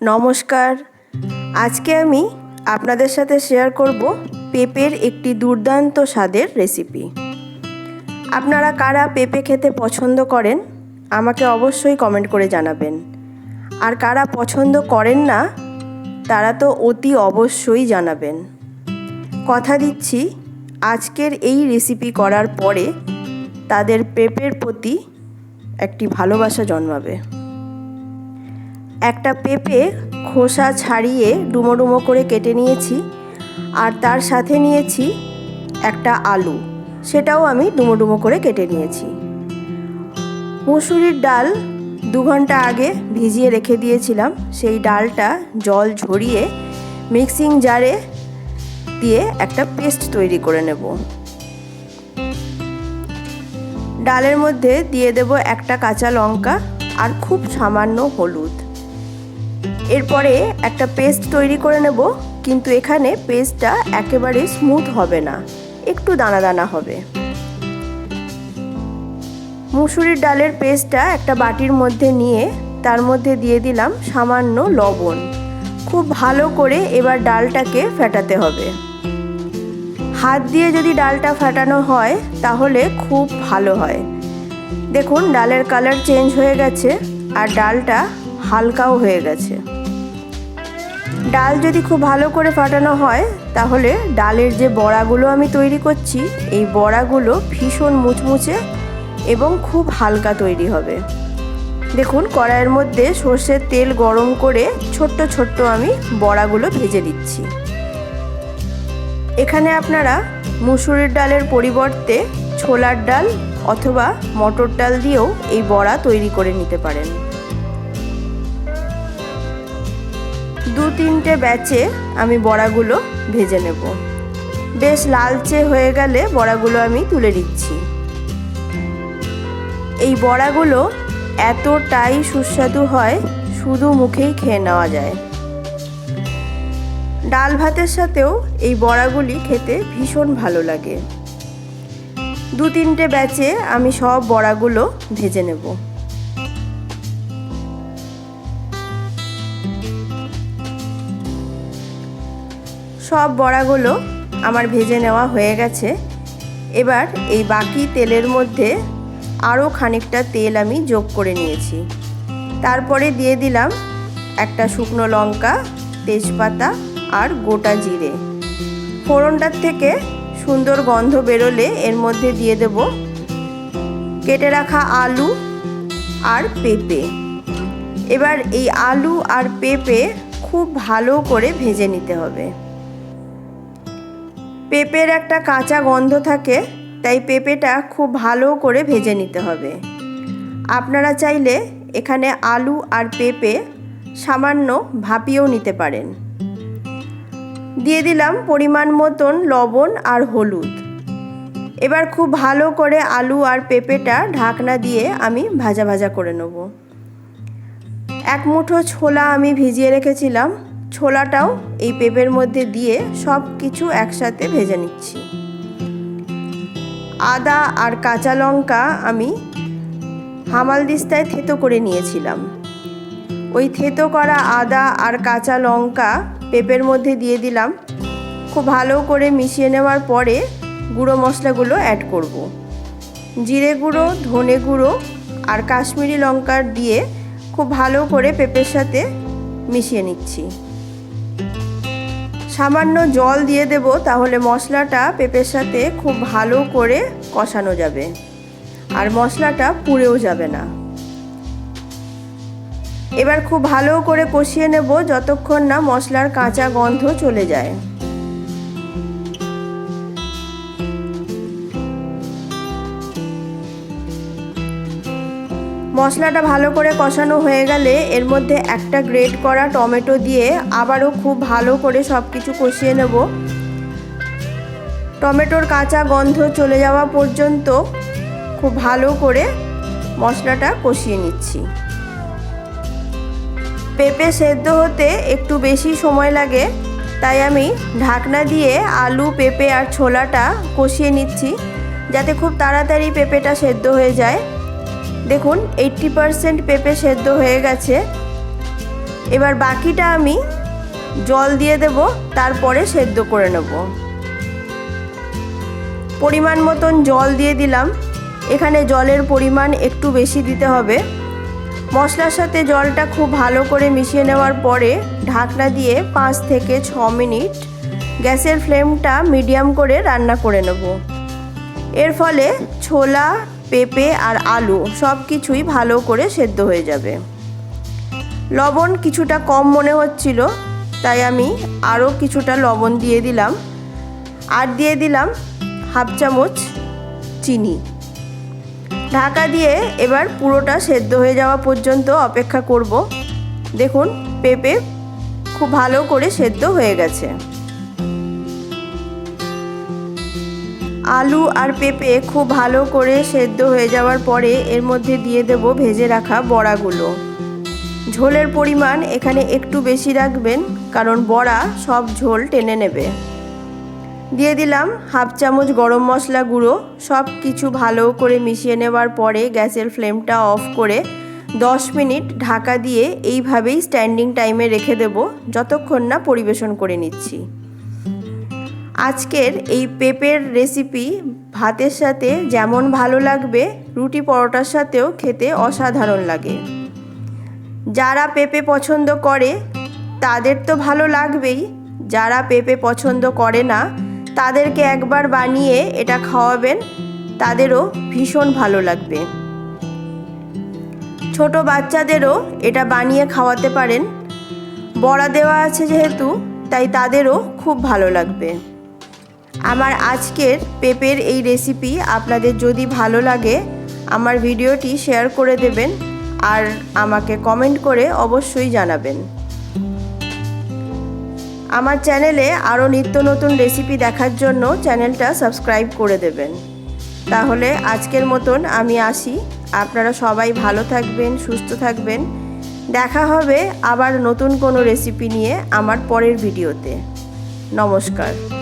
নমস্কার। আজকে আমি আপনাদের সাথে শেয়ার করব পেঁপের একটি দুর্দান্ত স্বাদের রেসিপি আপনারা কারা পেঁপে খেতে পছন্দ করেন, আমাকে অবশ্যই কমেন্ট করে জানাবেন। আর কারা পছন্দ করেন না, তারা তো অতি অবশ্যই জানাবেন। কথা দিচ্ছি, আজকের এই রেসিপি করার পরে তাদের পেঁপের প্রতি একটি ভালোবাসা জন্মাবে। একটা পেঁপে খোসা ছাড়িয়ে ডুমো ডুমো করে কেটে নিয়েছি আর তার সাথে নিয়েছি একটা আলু। সেটাও আমি ডুমো ডুমো করে কেটে নিয়েছি। মুসুরির ডাল দু ঘণ্টা আগে ভিজিয়ে রেখে দিয়েছিলাম। সেই ডালটা জল ঝরিয়ে মিক্সিং জারে দিয়ে একটা পেস্ট তৈরি করে নেব। ডালের মধ্যে দিয়ে দেব একটা কাঁচা লঙ্কা আর খুব সামান্য হলুদ। এরপরে একটা পেস্ট তৈরি করে নেব, কিন্তু এখানে পেস্টটা একেবারে স্মুথ হবে না, একটু দানা দানা হবে। মুসুরির ডালের পেস্টটা একটা বাটির মধ্যে নিয়ে তার মধ্যে দিয়ে দিলাম সামান্য লবণ। খুব ভালো করে এবার ডালটাকে ফেটাতে হবে। হাত দিয়ে যদি ডালটা ফাটানো হয়, তাহলে খুব ভালো হয়। দেখুন, ডালের কালার চেঞ্জ হয়ে গেছে, আর ডালটা হালকাও হয়ে গেছে। ডাল যদি খুব ভালো করে ফাটানো হয়, তাহলে ডালের যে বড়াগুলো আমি তৈরি করছি, এই বড়াগুলো ভীষণ মুচমুচে এবং খুব হালকা তৈরি হবে। দেখুন, কড়াইয়ের মধ্যে সর্ষের তেল গরম করে ছোট্ট ছোট্ট আমি বড়াগুলো ভেজে দিচ্ছি এখানে আপনারা মুসুরির ডালের পরিবর্তে ছোলার ডাল অথবা মটর ডাল দিয়েও এই বড়া তৈরি করে নিতে পারেন। দু তিনটে ব্যাচে আমি বড়াগুলো ভেজে নেব। বেশ লালচে হয়ে গেলে বড়াগুলো আমি তুলে দিচ্ছি এই বড়াগুলো এতটাই সুস্বাদু হয়, শুধু মুখেই খেয়ে নেওয়া যায়। ডাল ভাতের সাথেও এই বড়াগুলি খেতে ভীষণ ভালো লাগে। দু তিনটে ব্যাচে আমি সব বড়াগুলো ভেজে নেব। সব বড়াগুলো আমার ভেজে নেওয়া হয়ে গেছে। এবার এই বাকি তেলের মধ্যে আরও খানিকটা তেল আমি যোগ করে নিয়েছি। তারপরে দিয়ে দিলাম একটা শুকনো লঙ্কা, তেজপাতা আর গোটা জিরে। ফোড়নটার থেকে সুন্দর গন্ধ বেরোলে এর মধ্যে দিয়ে দেব কেটে রাখা আলু আর পেঁপে। এবার এই আলু আর পেঁপে খুব ভালো করে ভেজে নিতে হবে। পেঁপের একটা কাঁচা গন্ধ থাকে, তাই পেঁপেটা খুব ভালো করে ভেজে নিতে হবে। আপনারা চাইলে এখানে আলু আর পেঁপে সামান্য ভাপিয়েও নিতে পারেন। দিয়ে দিলাম পরিমাণ মতন লবণ আর হলুদ। এবার খুব ভালো করে আলু আর পেঁপেটা ঢাকনা দিয়ে আমি ভাজা ভাজা করে নেব। এক মুঠো ছোলা আমি ভিজিয়ে রেখেছিলাম। ছোলাটাও এই পেঁপের মধ্যে দিয়ে সব কিছু একসাথে ভেজে নিচ্ছি। আদা আর কাঁচা লঙ্কা আমি হামাল দিস্তায় থেতো করে নিয়েছিলাম। ওই থেতো করা আদা আর কাঁচা লঙ্কা পেঁপের মধ্যে দিয়ে দিলাম। খুব ভালো করে মিশিয়ে নেওয়ার পরে গুঁড়ো মশলাগুলো অ্যাড করব। জিরে গুঁড়ো, ধনে গুঁড়ো আর কাশ্মীরি লঙ্কার দিয়ে খুব ভালো করে পেঁপের সাথে মিশিয়ে নিচ্ছি। সামান্য জল দিয়ে দেব, তাহলে মশলাটা পেঁপের সাথে খুব ভালো করে কষানো যাবে। আর মশলাটা পুড়েও যাবে না। এবার খুব ভালো করে কষিয়ে নেব, যতক্ষণ না মশলার কাঁচা গন্ধ চলে যায়। মশলাটা ভালো করে কষানো হয়ে গেলে এর মধ্যে একটা গ্রেট করা টমেটো দিয়ে আবারও খুব ভালো করে সব কিছু কষিয়ে নেব। টমেটোর কাঁচা গন্ধ চলে যাওয়া পর্যন্ত খুব ভালো করে মশলাটা কষিয়ে নিচ্ছি। পেঁপে সেদ্ধ হতে একটু বেশি সময় লাগে, তাই আমি ঢাকনা দিয়ে আলু, পেঁপে আর ছোলাটা কষিয়ে নিচ্ছি, যাতে খুব তাড়াতাড়ি পেঁপেটা সেদ্ধ হয়ে যায়। দেখুন এইট্টি পারসেন্ট পেঁপে সেদ্ধ হয়ে গেছে। এবার বাকিটা আমি জল দিয়ে দেব, তারপরে সেদ্ধ করে নেব। পরিমাণ মতন জল দিয়ে দিলাম। এখানে জলের পরিমাণ একটু বেশি দিতে হবে। মশলার সাথে জলটা খুব ভালো করে মিশিয়ে নেওয়ার পরে ঢাকনা দিয়ে পাঁচ থেকে ছ মিনিট গ্যাসের ফ্লেমটা মিডিয়াম করে রান্না করে নেব। এর ফলে ছোলা পেঁপে আর আলু সব কিছুই ভালো করে সেদ্ধ হয়ে যাবে। লবণ কিছুটা কম মনে হচ্ছিল, তাই আমি আরও কিছুটা লবণ দিয়ে দিলাম আর দিয়ে দিলাম হাফ চামচ চিনি। ঢাকা দিয়ে এবার পুরোটা সেদ্ধ হয়ে যাওয়া পর্যন্ত অপেক্ষা করব। দেখুন, পেঁপে খুব ভালো করে সেদ্ধ হয়ে গেছে। আলু আর পেঁপে খুব ভালো করে সেদ্ধ হয়ে যাওয়ার পরে এর মধ্যে দিয়ে দেব ভেজে রাখা বড়াগুলো। ঝোলের পরিমাণ এখানে একটু বেশি রাখবেন, কারণ বড়া সব ঝোল টেনে নেবে। দিয়ে দিলাম হাফ চামচ গরম মশলা গুঁড়ো, সব কিছু ভালো করে মিশিয়ে নেওয়ার পরে গ্যাসের ফ্লেমটা অফ করে দশ মিনিট ঢাকা দিয়ে এইভাবেই স্ট্যান্ডিং টাইমে রেখে দেব, যতক্ষণ না পরিবেশন করে নিচ্ছি। আজকের এই পেঁপের রেসিপি ভাতের সাথে যেমন ভালো লাগবে, রুটি পরোটার সাথেও খেতে অসাধারণ লাগে। যারা পেঁপে পছন্দ করে, তাদের তো ভালো লাগবেই। যারা পেঁপে পছন্দ করে না, তাদেরকে একবার বানিয়ে এটা খাওয়াবেন, তাদেরও ভীষণ ভালো লাগবে। ছোট বাচ্চাদেরও এটা বানিয়ে খাওয়াতে পারেন। বড়া দেওয়া আছে যেহেতু, তাই তাদেরও খুব ভালো লাগবে। আমার আজকের পেঁপের এই রেসিপি আপনাদের যদি ভালো লাগে, আমার ভিডিওটি শেয়ার করে দেবেন আর আমাকে কমেন্ট করে অবশ্যই জানাবেন। আমার চ্যানেলে আরও নিত্য নতুন রেসিপি দেখার জন্য চ্যানেলটা সাবস্ক্রাইব করে দেবেন। তাহলে আজকের মতন আমি আসি। আপনারা সবাই ভালো থাকবেন, সুস্থ থাকবেন। দেখা হবে আবার নতুন কোনো রেসিপি নিয়ে আমার পরের ভিডিওতে। নমস্কার।